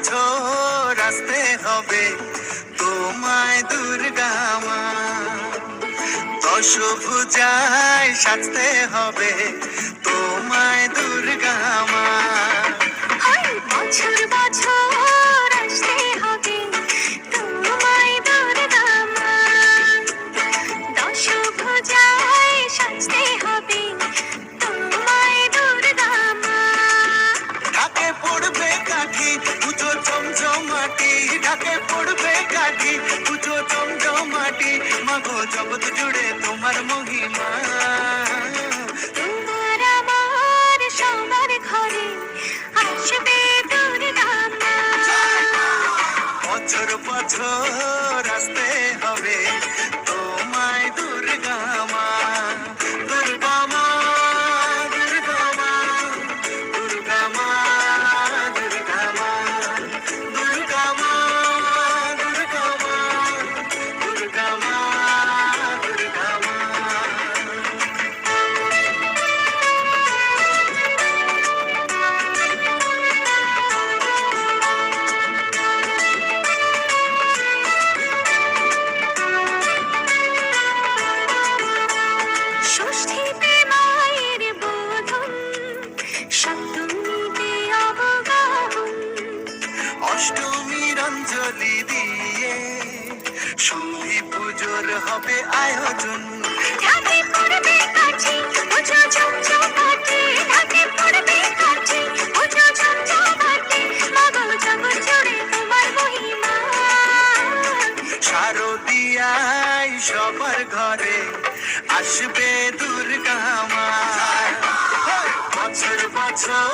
বছর আসতে হবে তোমায় দুর্গা মা। দশ পূজায় সাজতে হবে চমচমাটি পড়বে কাটি পুজো চমচমাটি মাগো জগৎ জুড়ে তোমার মহিমা। তোমার আমার সবার ঘরে আসবে বছর বছর আসতে ষষ্ঠীতে মায়ের বোধন সপ্তমীতে অবগাহন। অষ্টমীর অঞ্জলি দিয়ে সন্ধি পুজোর হবে আয়োজন। ঢাকে পড়বে কাঠি পুজো ঝমঝমাটে ঢাকে সবার ঘরে আসবে দুর্গা মা। হ্যাঁ। বছর বছর